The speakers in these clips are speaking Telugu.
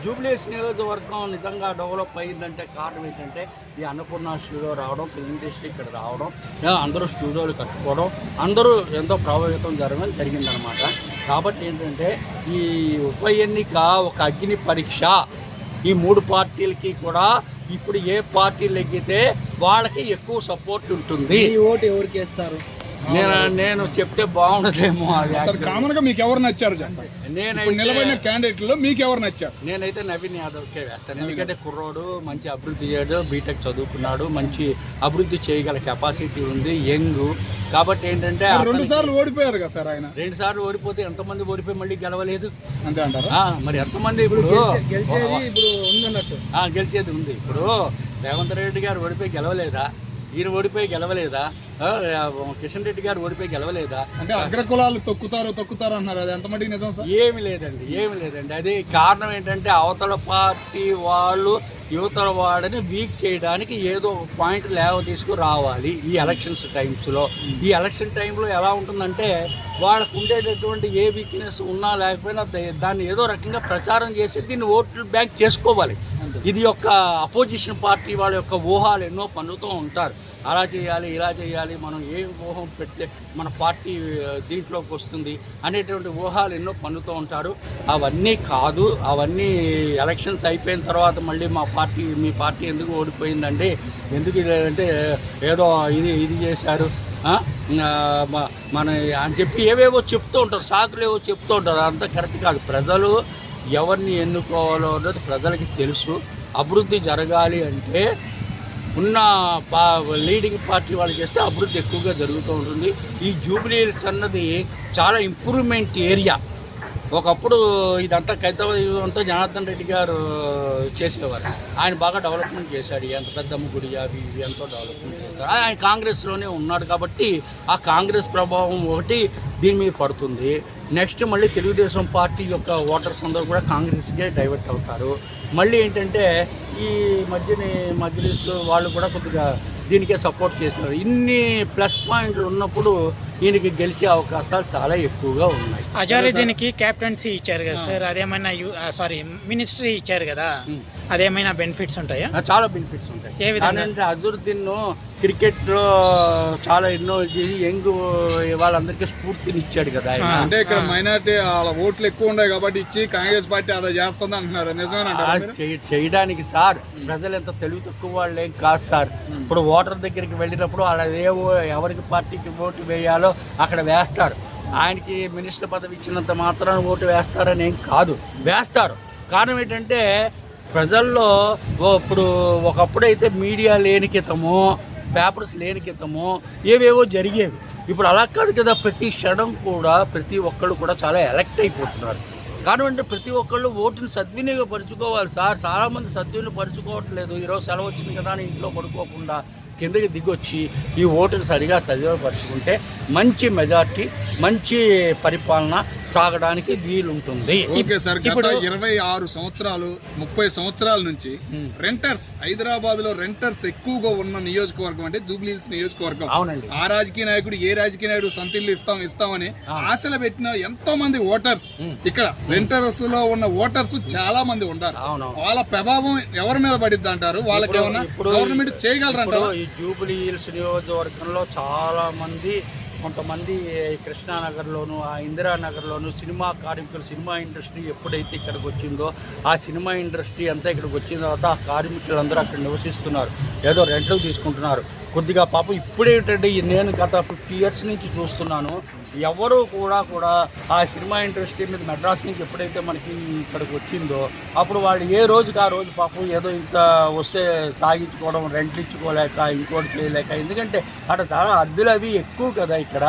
జూబ్లీస్ నియోజకవర్గం నిజంగా డెవలప్ అయ్యిందంటే కారణం ఏంటంటే ఈ అన్నపూర్ణ స్టూడియో రావడం ఫిల్మ్ ఇండస్ట్రీ ఇక్కడ రావడం అందరూ స్టూడియోలు కట్టుకోవడం అందరూ ఎంతో ప్రభావితం జరగడం జరిగిందనమాట కాబట్టి ఏంటంటే ఈ ఉప ఎన్నిక ఒక అగ్ని పరీక్ష ఈ మూడు పార్టీలకి కూడా ఇప్పుడు ఏ పార్టీలు ఎగ్గితే వాళ్ళకి ఎక్కువ సపోర్ట్ ఉంటుంది. మీ ఓటు ఎవరికి వేస్తారు? నేను నేను చెప్తే బాగుండదేమో actually. కామన్గా మీకు ఎవరు నచ్చారు నేనైతే నిలబడిన క్యాండిడేట్లో మీకు ఎవరు నచ్చారు? నేనైతే నవీన్ యాదవ్కే వేస్తాను. ఎందుకంటే కుర్రోడు మంచి అభివృద్ధి చేయడు బీటెక్ చదువుకున్నాడు మంచి అభివృద్ధి చేయగల కెపాసిటీ ఉంది యంగ్. కాబట్టి ఏంటంటే రెండు సార్లు ఓడిపోయారు కదా సార్ ఆయన. రెండు సార్లు ఓడిపోతే ఎంతమంది ఓడిపోయి మళ్ళీ గెలవలేదు? అంతే అంటారా? మరి ఎంతమంది ఇప్పుడు గెలిచేది ఇప్పుడు ఉందన్నట్టు. గెలిచేది ఉంది. ఇప్పుడు రేవంత్ రెడ్డి గారు ఓడిపోయి గెలవలేదా? ఈయన ఓడిపోయి గెలవలేదా? కిషన్ రెడ్డి గారు ఓడిపోయి గెలవలేదా? అంటే అగ్రకులాలు తొక్కుతారు తొక్కుతారు అన్నారు. అది ఎంత మటుకు నిజం సార్? ఏమి లేదండి ఏమి లేదండి. అది కారణం ఏంటంటే అవతల పార్టీ వాళ్ళు యువతల వాడిని వీక్ చేయడానికి ఏదో ఒక పాయింట్ లేవ తీసుకు రావాలి ఈ ఎలక్షన్స్ టైమ్స్లో ఈ ఎలక్షన్ టైంలో ఎలా ఉంటుందంటే వాళ్ళకు ఉండేటటువంటి ఏ వీక్నెస్ ఉన్నా లేకపోయినా దాన్ని ఏదో రకంగా ప్రచారం చేసి దీన్ని ఓట్లు బ్యాంక్ చేసుకోవాలి. ఇది యొక్క అపోజిషన్ పార్టీ వాళ్ళ యొక్క ఊహాలు ఎన్నో పన్నుతూ ఉంటారు. అలా చేయాలి ఇలా చేయాలి మనం ఏ ఊహం పెడితే మన పార్టీ దీంట్లోకి వస్తుంది అనేటువంటి ఊహాలు ఎన్నో పన్నుతూ ఉంటారు. అవన్నీ కాదు అవన్నీ ఎలక్షన్స్ అయిపోయిన తర్వాత మళ్ళీ మా పార్టీ మీ పార్టీ ఎందుకు ఓడిపోయిందండి? ఎందుకు లేదంటే అంటే ఏదో ఇది ఇది చేశారు మన అని చెప్పి ఏవేవో చెప్తూ ఉంటారు సాకులు ఏవో చెప్తూ ఉంటారు. అంతా కరెక్ట్ కాదు. ప్రజలు ఎవరిని ఎన్నుకోవాలో అన్నది ప్రజలకి తెలుసు. అభివృద్ధి జరగాలి అంటే ఉన్న పా లీడింగ్ పార్టీ వాళ్ళు చేస్తే అభివృద్ధి ఎక్కువగా జరుగుతూ ఉంటుంది. ఈ జూబ్లీ హిల్స్ అన్నది చాలా ఇంప్రూవ్మెంట్ ఏరియా. ఒకప్పుడు ఇదంతా కైతవ అంతా జనార్దన్ రెడ్డి గారు చేసేవారు. ఆయన బాగా డెవలప్మెంట్ చేశాడు. ఎంత పెద్దమ్మ గుడి అవి ఇవి ఎంతో డెవలప్మెంట్ చేశాడు. ఆయన కాంగ్రెస్లోనే ఉన్నాడు కాబట్టి ఆ కాంగ్రెస్ ప్రభావం ఒకటి దీని మీద పడుతుంది. నెక్స్ట్ మళ్ళీ తెలుగుదేశం పార్టీ యొక్క ఓటర్స్ అందరూ కూడా కాంగ్రెస్కే డైవర్ట్ అవుతారు. మళ్ళీ ఏంటంటే ఈ మధ్యని మజ్లిస్ వాళ్ళు కూడా కొద్దిగా దీనికే సపోర్ట్ చేస్తున్నారు ఇన్ని ప్లస్ పాయింట్లు ఉన్నప్పుడు ఈయనకి గెలిచే అవకాశాలు చాలా ఎక్కువగా ఉన్నాయి. అజారుద్దీన్కి క్యాప్టెన్సీ ఇచ్చారు కదా సార్ అదేమైనా సారీ మినిస్ట్రీ ఇచ్చారు కదా అదేమైనా బెనిఫిట్స్ ఉంటాయా? చాలా బెనిఫిట్స్ ఉంటాయి. ఏ విధంగా? అజరుద్దీన్ క్రికెట్లో చాలా ఎన్నో చేసి యంగ్ వాళ్ళందరికీ స్ఫూర్తిని ఇచ్చాడు కదా అంటే ఇక్కడ మైనార్టీ వాళ్ళ ఓట్లు ఎక్కువ ఉన్నాయి కాబట్టి ఇచ్చి కాంగ్రెస్ పార్టీ అదే చేస్తుంది అంటున్నారు? చేయ- చేయడానికి సార్ ప్రజలు ఎంత తెలివి తక్కువ వాళ్ళు ఏం కాదు సార్. ఇప్పుడు ఓటర్ దగ్గరికి వెళ్ళినప్పుడు వాళ్ళ ఏ ఓ- ఎవరికి పార్టీకి ఓటు వేయాలో అక్కడ వేస్తారు. ఆయనకి మినిస్టర్ పదవి ఇచ్చినంత మాత్రాన ఓటు వేస్తారని ఏం కాదు. వేస్తారు. కారణం ఏంటంటే ప్రజల్లో ఇప్పుడు ఒకప్పుడైతే మీడియా లేని క్రితము పేపర్స్ లేని క్రితము ఏవేవో జరిగేవి. ఇప్పుడు అలా కాదు కదా ప్రతి క్షణం కూడా ప్రతి ఒక్కళ్ళు కూడా చాలా ఎలక్ట్ అయిపోతున్నారు. కానివ్వండి ప్రతి ఒక్కళ్ళు ఓటుని సద్వినియోగపరుచుకోవాలి సార్. చాలామంది సద్వినియోగపరుచుకోవట్లేదు ఈరోజు సెలవు వచ్చింది కదా అని ఇంట్లో పడుకోకుండా కిందకి దిగొచ్చి ఈ ఓటుని సరిగా సద్వినియోగపరుచుకుంటే మంచి మెజార్టీ మంచి పరిపాలన సాగడానికి వీలుంటుంది. ఓకే సార్ గత ఇరవై ఆరు సంవత్సరాలు ముప్పై సంవత్సరాల నుంచి రెంటర్స్ హైదరాబాద్లో రెంటర్స్ ఎక్కువగా ఉన్న నియోజకవర్గం అంటే జూబ్లీ హిల్స్ నియోజకవర్గం. అవునండి. ఆ రాజకీయ నాయకుడు ఏ రాజకీయ నాయుడు సొంత ఇల్లు ఇస్తాం ఇస్తామని ఆశలు పెట్టిన ఎంతో మంది ఓటర్స్ ఇక్కడ రెంటర్స్లో ఉన్న ఓటర్స్ చాలా మంది ఉన్నారు వాళ్ళ ప్రభావం ఎవరి మీద పడిద్ది అంటారు? వాళ్ళకి ఏమన్నా గవర్నమెంట్ చేయగలరంటారా జూబిలీ హిల్స్ నియోజకవర్గంలో చాలా మంది కొంతమంది కృష్ణానగర్లోను ఆ ఇందిరానగర్లోను సినిమా కార్మికులు సినిమా ఇండస్ట్రీ ఎప్పుడైతే ఇక్కడికి వచ్చిందో ఆ సినిమా ఇండస్ట్రీ అంతా ఇక్కడికి వచ్చిన తర్వాత ఆ కార్మికులందరూ అక్కడ నివసిస్తున్నారు. ఏదో రెంట్లు తీసుకుంటున్నారు. కొద్దిగా పాపం ఇప్పుడేంటంటే నేను గత ఫిఫ్టీ ఇయర్స్ నుంచి చూస్తున్నాను. ఎవరు కూడా కూడా ఆ సినిమా ఇండస్ట్రీ మీద మెడ్రాస్ నుంచి ఎప్పుడైతే మనకి ఇక్కడికి వచ్చిందో అప్పుడు వాళ్ళు ఏ రోజుకి ఆ రోజు పాపం ఏదో ఇంత వస్తే సాగించుకోవడం రెంట్లు ఇచ్చుకోలేక ఇంకోటి చేయలేక ఎందుకంటే అక్కడ చాలా అద్దెలు అవి ఎక్కువ కదా ఇక్కడ.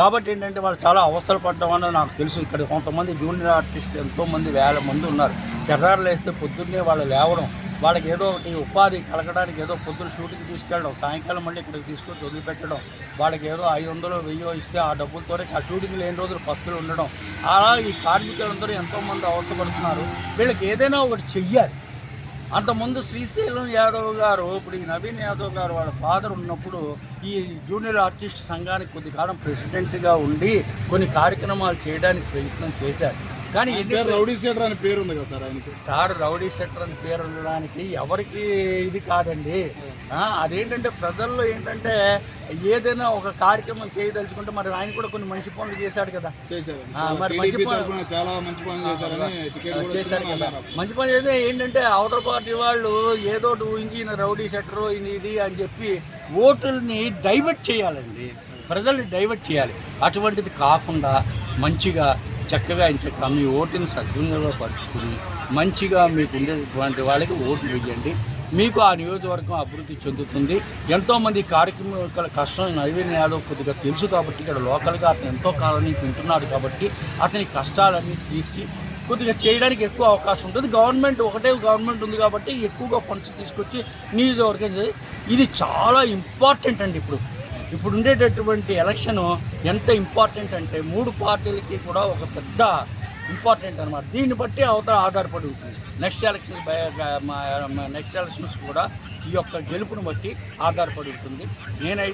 కాబట్టి ఏంటంటే వాళ్ళు చాలా అవస్థలు పడడం అన్నది నాకు తెలుసు ఇక్కడ కొంతమంది జూనియర్ ఆర్టిస్ట్ ఎంతో మంది వేల మంది ఉన్నారు. తెర్రారులు వేస్తే పొద్దున్నే వాళ్ళు లేవడం. వాళ్ళకి ఏదో ఒకటి ఉపాధి కలగడానికి ఏదో పొద్దున షూటింగ్ తీసుకెళ్ళడం సాయంకాలం మళ్ళీ ఇక్కడికి తీసుకొని వదిలిపెట్టడం వాళ్ళకి ఏదో ఐదు వందలు వెయ్యో ఇస్తే ఆ డబ్బులతోనే ఆ షూటింగ్ లేని రోజులు పస్తులు ఉండడం. అలా ఈ కార్మికులందరూ ఎంతోమంది అవసరపడుతున్నారు వీళ్ళకి ఏదైనా ఒకటి చెయ్యాలి. అంతకుముందు శ్రీశైలం యాదవ్ గారు ఇప్పుడు ఈ నవీన్ యాదవ్ గారు వాళ్ళ ఫాదర్ ఉన్నప్పుడు ఈ జూనియర్ ఆర్టిస్ట్ సంఘానికి కొద్ది కాలం ప్రెసిడెంట్గా ఉండి కొన్ని కార్యక్రమాలు చేయడానికి ప్రయత్నం చేశారు. కానీ రౌడీ సీటర్ అని పేరు ఉంది కదా సార్ ఆయనకి. సార్ రౌడీ షెట్టర్ అని పేరు ఉండడానికి ఎవరికి ఇది కాదండి. అదేంటంటే ప్రజల్లో ఏంటంటే ఏదైనా ఒక కార్యక్రమం చేయదలుచుకుంటే మరి ఆయన కూడా కొన్ని మంచి పనులు చేశాడు కదా. మరి మంచి టీడీపీ పని- తరఫున చాలా మంచి పనులు చేశారు కదా. మంచి పని చేస్తే ఏంటంటే అవతల పార్టీ వాళ్ళు ఏదో ఊహించి రౌడీ షెటర్ ఇది ఇది అని చెప్పి ఓటుల్ని డైవర్ట్ చేయాలండి. ప్రజల్ని డైవర్ట్ చేయాలి. అటువంటిది కాకుండా మంచిగా చక్కగా ఇంచక మీ ఓటుని సద్వినియోగపరుచుకుని మంచిగా మీకు ఉండేటువంటి వాళ్ళకి ఓటు వేయండి. మీకు ఆ నియోజకవర్గం అభివృద్ధి చెందుతుంది. ఎంతోమంది కార్యక్రమాల కష్టం నవీన్ యాదవ్ కొద్దిగా తెలుసు కాబట్టి ఇక్కడ లోకల్గా అతను ఎంతో కాలం నుంచి వింటున్నాడు కాబట్టి అతని కష్టాలన్నీ తీర్చి కొద్దిగా చేయడానికి ఎక్కువ అవకాశం ఉంటుంది. గవర్నమెంట్ ఒకటే గవర్నమెంట్ ఉంది కాబట్టి ఎక్కువగా ఫండ్స్ తీసుకొచ్చి నియోజకవర్గం ఇది చాలా ఇంపార్టెంట్ అండి ఇప్పుడు. ఇప్పుడు ఉండేటటువంటి ఎలక్షన్ ఎంత ఇంపార్టెంట్ అంటే మూడు పార్టీలకి కూడా ఒక పెద్ద ఇంపార్టెంట్ అనమాట దీన్ని బట్టి అవతల ఆధారపడి ఉంటుంది. నెక్స్ట్ ఎలక్షన్స్ నెక్స్ట్ ఎలక్షన్స్ కూడా ఈ యొక్క గెలుపును బట్టి ఆధారపడి ఉంటుంది. నేనైతే